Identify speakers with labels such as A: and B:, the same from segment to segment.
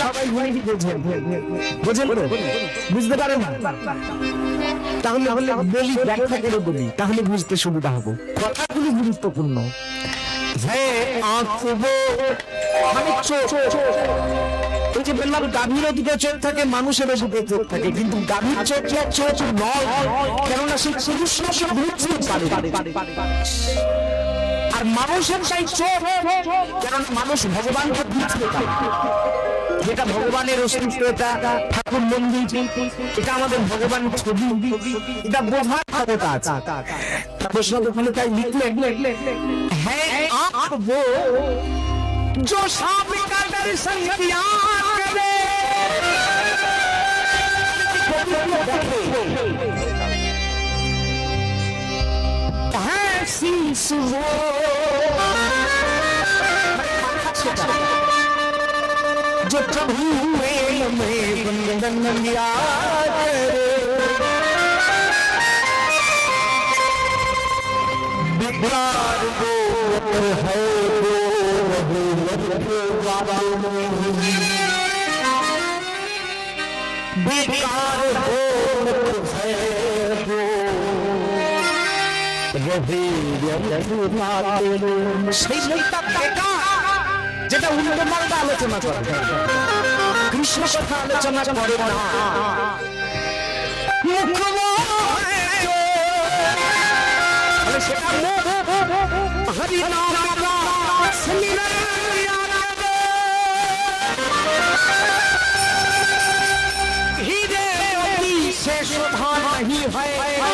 A: সবাই বোঝেন বোঝেন বুঝতে পারেন তাহলে তাহলে বলি ব্যাখ্যা করে বলি। তাহলে বুঝতে সুবিধা হব। কথাগুলি গুরুত্বপূর্ণ। যে আঁকবো মানে চোখ ওই যে বললাম গাভীর দিকে চোখ থাকে মানুষের দিকে চোখ থাকে। কিন্তু গাভীর চোখ চোখ নয় কেননা সে পারে আর মানুষের সেই চোখ কারণ মানুষ ভগবানকে বুঝতে পারে যেটা ভগবানের অস্তিত্ব এটা ঠাকুর মন্দির এটা আমাদের ভগবান ছবি এটা বোঝার ক্ষমতা আছে প্রশ্ন ওখানে তাই লিখলে হ্যাঁ আঁকবো जो शाम का दर्शन किया करे है शीश वो जो प्रभु मेल में वंदन लिया करे विकार दो है बेकार हो সেই গীতা টেকা যেটা উল্টো মালটা আলোচনা করে। কৃষ্ণ কথা আলোচনা করে না। সেটা হরি নাম শেষ শোভা নাহি হয়।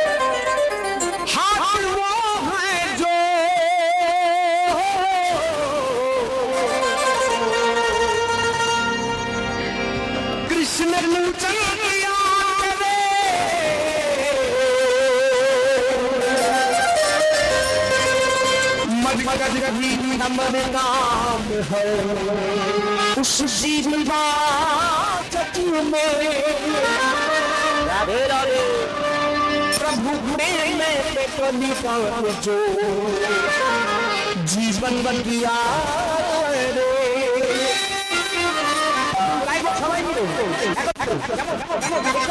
A: मगध की नमन नाम है उस जीवा चतु में राधे राधे प्रभु प्रेम में कली पाव जो जीवन बन गया रे সবাই মিলে সবাই মিলে